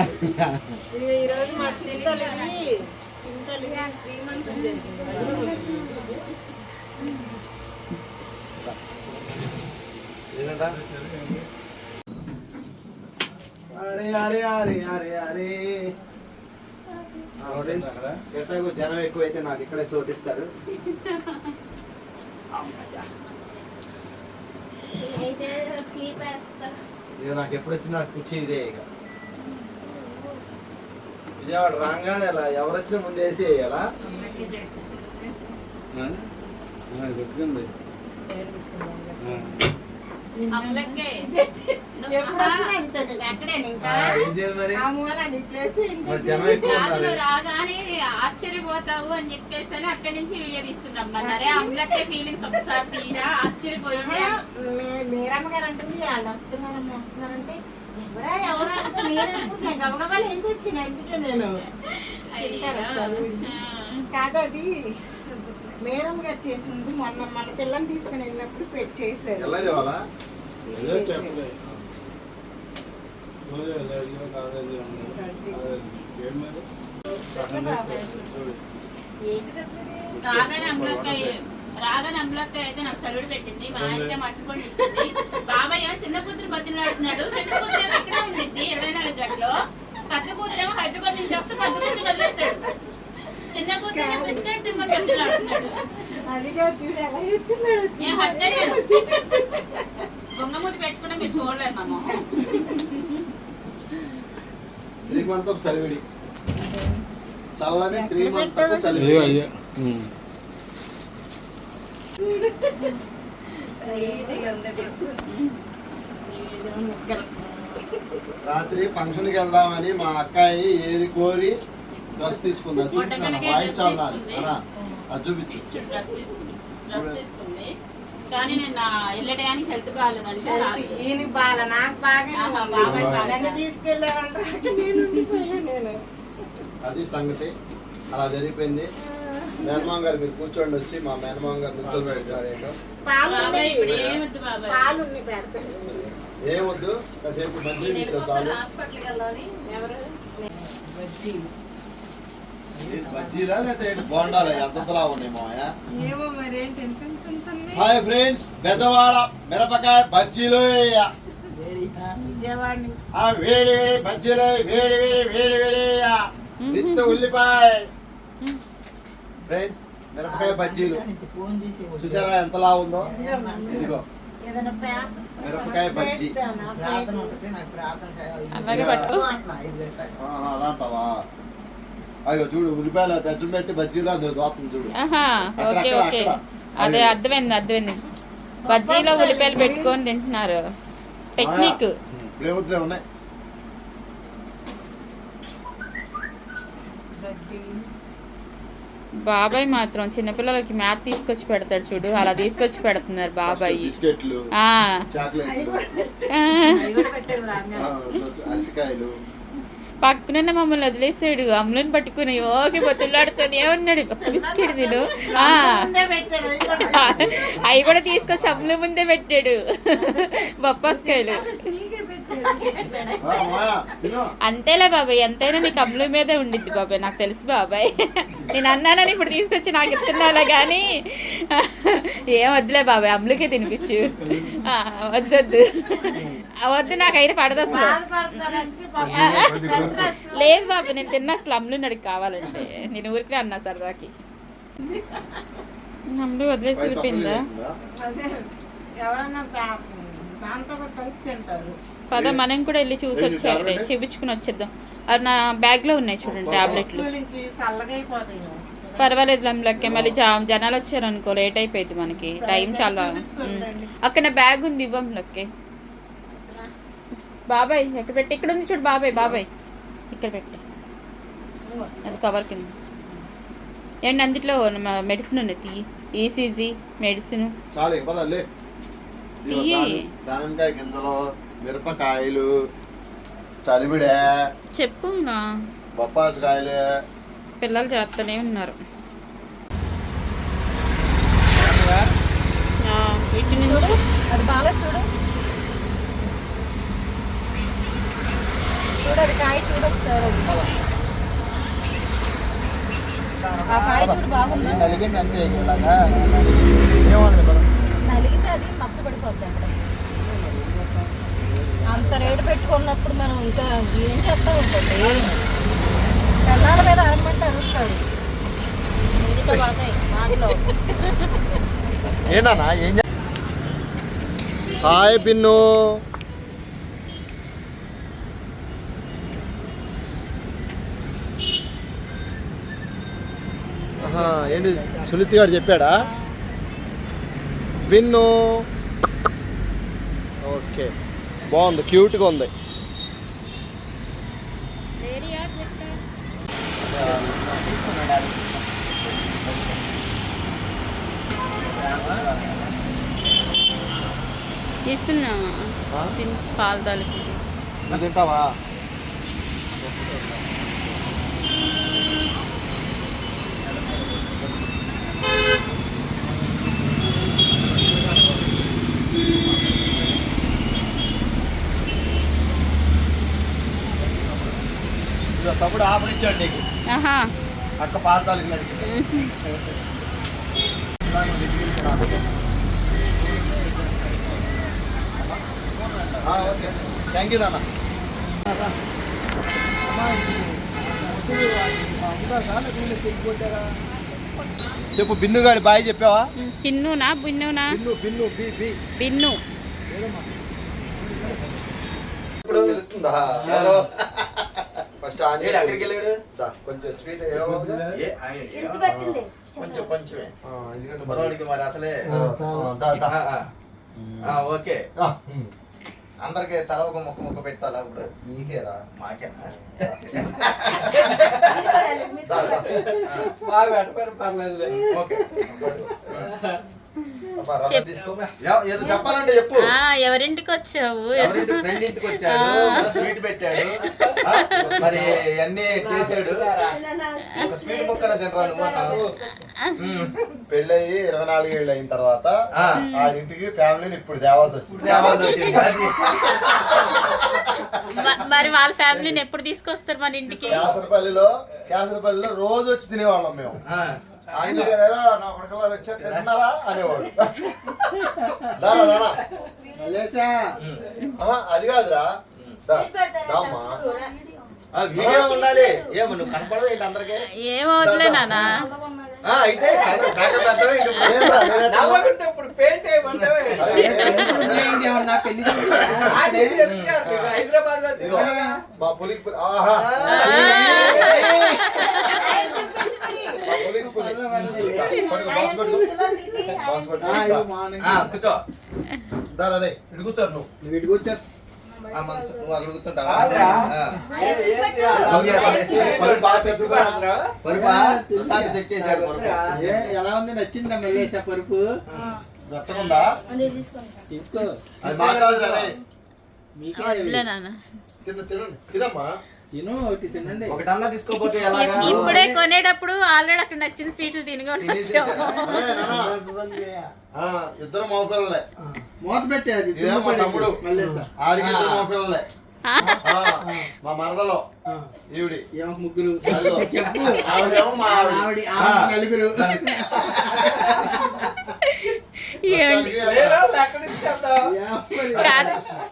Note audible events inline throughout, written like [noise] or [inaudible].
ఈరోజు మా చింతలిది చింతలిది శ్రీమంతం జరిగింది. అరే అరే అరే అరే అరే. ఫ్రెండ్స్ ఎట్లాగో జనం ఎక్కువైతే నాకు ఇక్కడే చోటిస్తారు. నాకు ఎప్పుడు వచ్చినా కుర్చీ ఇదే ఇక. విజయవాడ రాగానే ఇలా ఎవరు వచ్చినా ముందు వేసి వేయాలా ఆశ్చర్యపోతావు అని చెప్పేసి అని అక్కడి నుంచి వీడియో అమ్మలకే ఫీలింగ్స్ ఒకసారి తీరా? ఆశ్చర్యపోయింది. మీరమ్మ గారు అంటుంది వాళ్ళు వస్తున్నారమ్మ వస్తున్నారంటే ఎవరా ఎవరా? అంటే నేను ఎప్పుడు నేను గబగబా వేసి వచ్చిన ఇంటికే నేను? కాదు అది మేడం గారు చేసినప్పుడు మొన్న మన పిల్లని తీసుకుని వెళ్ళినప్పుడు పెట్టి చేశారు. రాగానే అమ్మలక్కయ్య రాగానే అమ్మలక్కయ్య అయితే నాకు సరుడు పెట్టింది. మా ఆయనకే మట్టుకొని ఇచ్చింది ఏమో చిన్న కూతురు బతిలాడుతున్నాడు చిన్న కూతురు ఏమో ఇక్కడే ఉండింది ఇరవై నాలుగు గంటలు. పెద్ద కూతురు ఏమో హైదరాబాద్ నుంచి వస్తే పెద్ద కూతురు వదిలేశాడు. చిన్న కూతురు బిస్కెట్ తిమ్మని బతిలాడుతున్నాడు బొంగమూతి పెట్టుకున్నా మీరు చూడలేదు మామ. శ్రీమంతం చలివిడి. చల్లని శ్రీమంతం చలివిడి. రాత్రి ఫంక్షన్కి వెళ్దామని మా అక్కాయి ఏరి కోరి డ్రెస్ తీసుకుంది. చూపించాను వాయిస్ చాలా అది చూపించు. కానీ నేను హెల్త్ బాగాలేదంటే. ఈయన నాకు బాగా బాబాయ్ బాగా. తీసుకెళ్ళామంటే నేను అది సంగతి. అలా జరిగిపోయింది. మేనమామ గారు మీరు కూర్చోండి వచ్చి మా మేనమామ గారు నిద్ర పెడతారు ఏంటో పాలు పాలు ఏమొద్దు కాసేపు మంచి చాలు. బజ్జీలా లేకపోతే బోండాలా? ఎంతలా ఉన్నాయి ఉన్నాయి? హాయ్ ఫ్రెండ్స్ బెజవాడ మిరపకాయ బజ్జీలు. వేడి. వేడి బజ్జీలు. వేడి వేడి వేడి వేడి. విత్ ఉల్లిపాయ. ఫ్రెండ్స్ మిరపకాయ బజ్జీలు. చూసారా ఎంతలా ఉందో? ఇదిగో. మిరపకాయ బజ్జీ. అయ్యో చూడు ఉల్లిపాయలు బెజ్జం పెట్టి బజ్జీలు అందులో దోస్తుంది చూడు. ఆహా ఓకే ఓకే. అదే అర్థమైంది అర్థమైంది. బజ్జీలో ఉల్లిపాయలు పెట్టుకొని తింటున్నారు. టెక్నిక్. ఉన్నాయి. బాబాయ్ మాత్రం చిన్నపిల్లలకి మ్యాథ్ తీసుకొచ్చి పెడతాడు చూడు. అలా తీసుకొచ్చి పెడుతున్నారు బాబాయ్. పక్కనున్న మమ్మల్ని వదిలేసాడు. అమ్ములను పట్టుకుని ఓకే బతులాడుతూనే ఉన్నాడు. బిస్కెట్ తిను. ఆ, ముందే పెట్టాడు అవి కూడా. అవి కూడా తీసుకొచ్చి అమ్ముల ముందే పెట్టాడు. బొప్పాస్కాయలు. అంతేలే బాబాయ్ ఎంతైనా నీకు అమ్ముల మీదే ఉండిద్ది బాబాయ్ నాకు తెలుసు బాబాయ్. నేను అన్నానని ఇప్పుడు తీసుకొచ్చి నాకు ఇస్తున్నాలే కానీ ఏం వద్దులే బాబాయ్ అమ్ములకే తినిపించు. ఆ, వద్దొద్దు. వద్దు నాకైతే పడదు అసలు. లేదు బాబాయ్ నేను తిన్నా అసలు అమ్ములు నడికి కావాలంటే. నేను ఊరికి అన్నా సరదాకి. అమ్ములు వదిలేసి వెళ్ళిపోయిందా? ఎవరన్నా దాంతో కలిపి తింటారు. పద మనం కూడా వెళ్ళి చూసి ఏంటి వచ్చే tablet? చూపించుకుని వచ్చేద్దాం. అది నా బ్యాగ్లో ఉన్నాయి చూడండి టాబ్లెట్లు. పర్వాలేదు లెక్కే మళ్ళీ జా- జనాలు వచ్చారు అనుకో లేట్ అయిపోయింది మనకి. టైం చాలా. అక్కడ బ్యాగ్ ఉంది ఇవ్వం లెక్కే. బాబాయ్ ఎక్కడ పెట్టి ఇక్కడ ఉంది చూడు బాబాయ్ బాబాయ్. ఇక్కడ పెట్టి. అది కవర్ కింద. ఏంటి అందుట్లో మెడిసిన్ ఉంది తీ ఈసీజీ మెడిసిన్. తీయి. మిరపకాయలు చలివిడే చెప్పు బొప్పాసుకాయలే. పిల్లలు చేస్తూనే ఉన్నారు. అది బాగా చూడు. చూడు అది కాయ ఆ కాయ చూడు నలిగింది అంతే నలిగితే అది మచ్చబడిపోతుంది అంత రేటు పెట్టుకున్నప్పుడు మనం ఇంకా ఏం చేస్తా ఉంటుంది పెళ్ళాల మీద పడతాయి మాటలో ఏంటన్నా ఏం హాయ్ పిన్ను. ఏంటి? సునీతి గారు చెప్పాడా? పిన్ను. ఓకే. బాగుంది క్యూట్గా ఉంది. పాలు తాలికి తింటావా? తమ్ముడు ఆఫర్ ఇచ్చాడు నీకు. అక్క ఓకే. థ్యాంక్ యూ నాన్న. చెప్పు బిన్నుగాడి బాయ్ చెప్పావా? తిన్నునా బిన్నునా? బిన్ను బిన్ను బిన్ను. ఇప్పుడు ఫస్ట్ ఏడు అక్కడికి వెళ్ళాడు? కొంచెం స్వీట్ కొంచెం కొంచెమే. ఎందుకంటే మరి అసలే ఓకే. అందరికి తల ఒక ముక్క ముక్క పెట్టాలా ఇప్పుడు? నీకేరా? మాకేనా. బాగా పర్లేదు ఓకే. చెప్పాలంటే చెప్పు. ఆ, ఎవరింటికి వచ్చావు ఇంటికి వచ్చాడు స్వీట్ పెట్టాడు. మరి అన్ని చేశాడు. స్వీట్ ముక్కన. పెళ్ళయి ఇరవై నాలుగు ఏళ్ళు అయిన తర్వాత ఆ. ఇంటికి ఫ్యామిలీని ఇప్పుడు తేవాల్సి వచ్చింది. తేవాల్సి వచ్చింది. మరి వాళ్ళ ఫ్యామిలీని ఎప్పుడు తీసుకొస్తారు మన ఇంటికి? కేసరపల్లిలో కేసరపల్లిలో రోజు వచ్చి తినేవాళ్ళం మేము. ఆ. ఆయన నా కొడుకులు వచ్చారు అనేవాడు. దారా దారా. అది కాదురా. వీడియో ఉండాలి. ఏమో నువ్వు కనపడదు ఏంటి అందరికి? ఏమవుతులే అయితే ఇప్పుడు. నేను పెయింట్ హైదరాబాద్లో ఇదిగో, మా పులికి ఆహా. కూర్చో దారా రే, ఇటు కూర్చోరు నువ్వు నువ్వు ఇటు కూర్చో నువ్వు అక్కడ కూర్చుంటావా. పరుపు సెట్ చేశాడు ఎలా ఉంది నచ్చిందా మెల్లేసా పరుపు మెత్తకుందా తీసుకో అది మా కాదురా రే. వద్దులే నాన్న తిను తినండి తినమ్మా ఒకటన్నా తీసుకోపోతే ఎలాగా? ఇప్పుడే కొనేటప్పుడు ఆల్రెడీ అక్కడ నచ్చిన స్వీట్లు. ఆ, ఇద్దరు మా పిల్లలే. మూత పెట్టే అది ఇదేమో మా తమ్ముడు. మల్లేసా ఆడికి ఇద్దరు మా పిల్లలే. ఆ, మా మరదలో. ఈవిడి. ఏమో ముగ్గురు. చెప్పు. ఆవిడేమో మా ఆవిడ. ఆవిడ ఆవిడ నలుగురు. [laughs]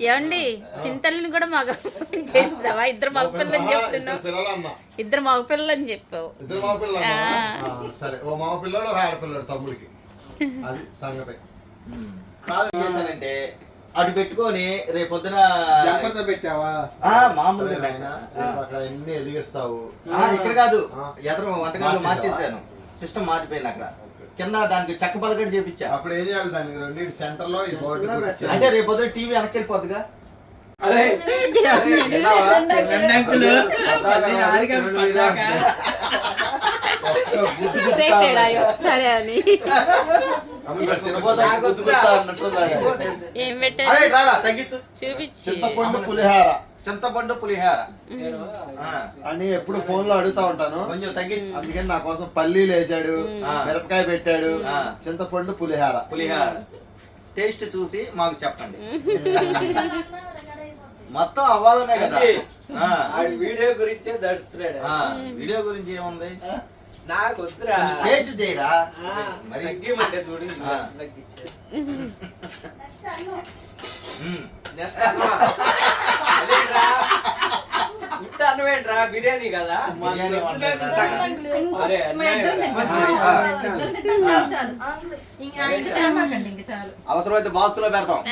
ఏమండి? చింతల్ని కూడా మగ చేస్తావా ఇద్దరు మగ పిల్లలని చెప్తున్నావు. ఇద్దరు పిల్లలు అన్న ఇద్దరు మగ పిల్లలని చెప్పావు. సరే. ఓ మా పిల్లడు ఒక ఆడపిల్లడు తమ్ముడికి. అది సంగతి. కాదు. ఏం చేశానంటే అటు పెట్టుకొని రేపు పొద్దున జంపతో పెట్టావా? ఆ, మామూలుగా ఎన్ని ఎదిగిస్తావు. ఇక్కడ కాదు. ఎదరు మార్చేసావా? మార్చేసాను సిస్టమ్ మారిపోయింది అక్కడ. కింద దానికి చెక్క పలకటి చేపించా. అప్పుడు ఏం చేయాలి దానికి రెండింటి సెంటర్లో ఈ బోర్డు. అంటే రేపు పొద్దున టీవీ వెనక్కి వెళ్ళిపోద్దిగా అరే రెండు [laughs] సరే అని. ఏం పెట్టారు? చూపించి. చింతపండు పులిహార. చింతపండు పులిహార. అని ఎప్పుడు ఫోన్లో అడుగుతా ఉంటాను. కొంచెం తగ్గించు. అందుకని నా కోసం పల్లీలు వేసాడు. మిరపకాయ పెట్టాడు ఆ. చింతపండు పులిహార. పులిహార. టేస్ట్ చూసి మాకు చెప్పండి. [laughs] మొత్తం అవ్వాలనే కదా. వీడియో గురించే దడుస్తున్నాడు వీడియో గురించి ఏముంది? నాకు వద్దురా. టేస్ట్ చేయరా? మరి. తగ్గిమంటే చూడు. తగ్గించాడు. ఇంత అనువేంట్రా బిర్యానీ కదా. అవసరమైతే బాక్స్లో పెడతాం. [laughs]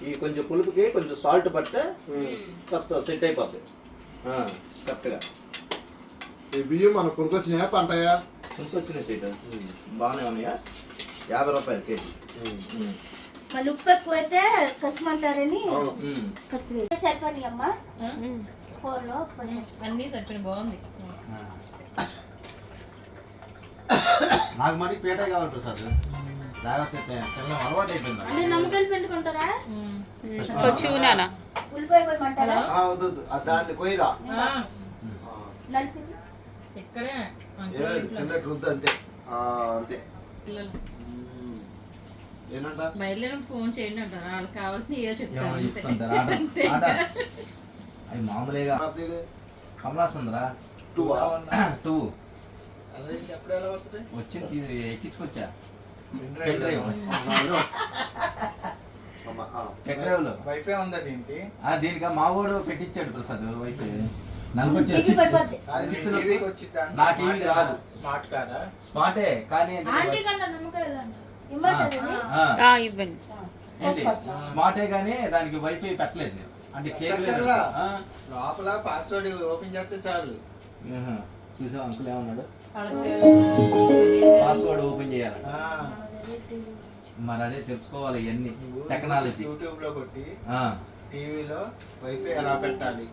ఈ కొంచెం పులుపుకి కొంచెం సాల్ట్ పడితే కొత్త సెట్ అయిపోద్ది. కరెక్ట్గా. ఈ బియ్యం మన కొనుకొచ్చినాయా పంటయా? వచ్చిన సీట్ బాగానే ఉన్నాయా? యాభై రూపాయలు కేజీ. మళ్ళీ ఉప్పు ఎక్కువైతే కసమంటారని సరిపోయి అమ్మా? కూరలో అన్నీ సరిపోయిన బాగుంది. నాకు మరి పేట కావాలి సార్. లేకపోతే తెల్లం అలవాటు అయిపోయింది. అంటే నమ్మకాయలు ఉల్లిపాయ వద్దు దాన్ని కొయ్యరా. రుద్దు అంతే. ఆ, అంతే. బయలుదేరి ఫోన్ చేయండి అంటారు. వాళ్ళకి కావాల్సిన చెప్తారు. అవి మామూలుగా. కమలాసంద్రా? Two two. వచ్చింది తీ- ఎక్కించుకొచ్చా? Pen drive. పెన్ డ్రైవ్లో వైఫై ఉందా దీనికి? ఆ, దీనికి? మా వాడు పెట్టించాడు ప్రసాద్ వైపు నలభై టీవీ పడిపోద్ది. స్విచ్లో టీవీకి వచ్చిద్దా? నా టీవీకి రాదు. స్మార్ట్ కాదా? స్మార్టే కానీ ఇవ్వండి. స్మార్టే కానీ దానికి వైఫై పెట్టలేదు నేను. అంటే. ఆ, లోపల పాస్వర్డ్ ఓపెన్ చేస్తే చాలు. చూసావా అంకుల్ ఏమన్నాడు? పాస్వర్డ్ ఓపెన్ చేయాలి. మరి అదే తెలుసుకోవాలి ఇవన్నీ. టెక్నాలజీ యూట్యూబ్లో కొట్టి ఆ, టీవీలో వైఫై ఎలా పెట్టాలి?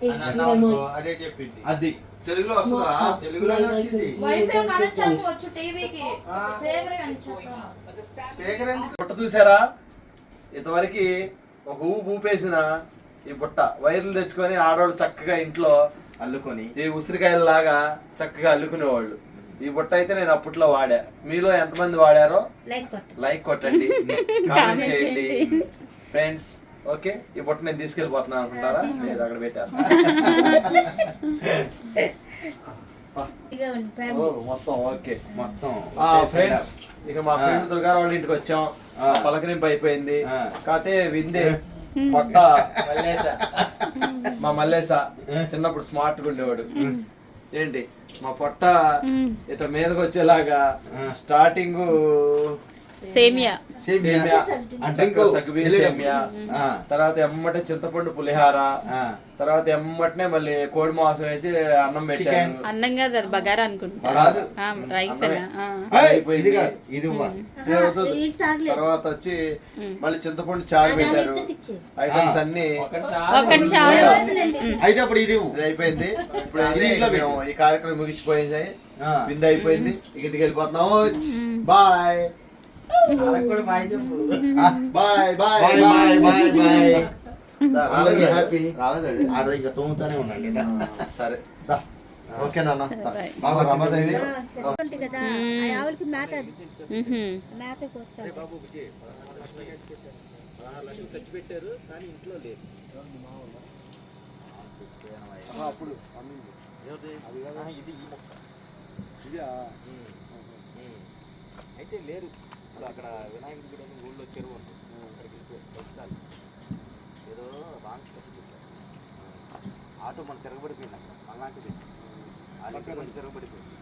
అదే చెప్పింది. అది. తెలుగులో వస్తుందా? తెలుగులోనే వచ్చింది. వైఫై కనెక్ట్ చేసుకోవచ్చు టీవీకి. ఆ. ఫేవరెట్ అని చెప్పాను స్పీకర్ ఎందుకు బుట్ట చూసారా? ఇంతవరకు ఒక ఊపు ఊపేసిన ఈ బుట్ట వైర్లు తెచ్చుకొని ఆడవాళ్ళు చక్కగా ఇంట్లో అల్లుకొని ఈ ఉసిరికాయలలాగా చక్కగా అల్లుకునేవాళ్ళు. ఈ బుట్ట అయితే నేను అప్పట్లో వాడా. మీలో ఎంతమంది వాడారో? లైక్ కొట్టండి. కామెంట్ [laughs] చేయండి. Friends okay? ఈ బుట్ట నేను తీసుకెళ్ళిపోతున్నాను అనుకుంటారా? లేదు అక్కడ పెట్టేస్తా. [laughs] మొత్తం ఓకే. మొత్తం. ఆ ఫ్రెండ్స్ ఇక మా. ఫ్రెండ్ దుర్గారావు వాళ్ళ ఇంటికి వచ్చాం. ఆ. పలకరింపు అయిపోయింది. కాతే విందే. పొట్ట మల్లేసా మా మల్లేస చిన్నప్పుడు స్మార్ట్గా ఉండేవాడు ఏంటి? మా పొట్ట ఇట మీదకి వచ్చేలాగా స్టార్టింగ్ సేమియా. సేమియా. సేమియా. ఆ, తర్వాత ఎమ్మటే చింతపండు పులిహార. ఆ. తర్వాత ఎమ్మటనే మళ్ళీ కోడి మాంసం వేసి అన్నం పెట్టాను అన్నం కాదు అది బగారా అనుకుంటా. రైస్ ఇది తర్వాత వచ్చి మళ్ళీ చింతపండు చారు పెట్టారు. ఐటమ్స్ అన్ని అయితే అప్పుడు ఇది అయిపోయింది. ఇప్పుడు ఈ కార్యక్రమం ముగిసిపోయింది. విందు అయిపోయింది. ఇంటికి వెళ్ళిపోతున్నాము బాయ్. బాయ్ చెప్పు bye bye bye bye bye bye అందరికీ హ్యాపీ హ్యాపీ రాలేదండి ఆడ ఇంకా తోముతానే ఉండండి దా. సరే. ఓకే నాన్న. బాగా రమాదేవి కదా ఆ ఆవులకి మేత అది మ్హూ. మేత కోస్తారు అప్పుడు అయితే లేరు ఇప్పుడు అక్కడ వినాయకుడి గుడి అని ఊళ్ళో చెరువు ఉంది అక్కడికి వెళ్ళిపోయారు బస్టాండ్ ఏదో రాంగ్ స్టెప్ చేశారు. ఆటో మన తిరగబడిపోయింది అక్కడ. అలాంటిది. మన తిరగబడిపోయింది.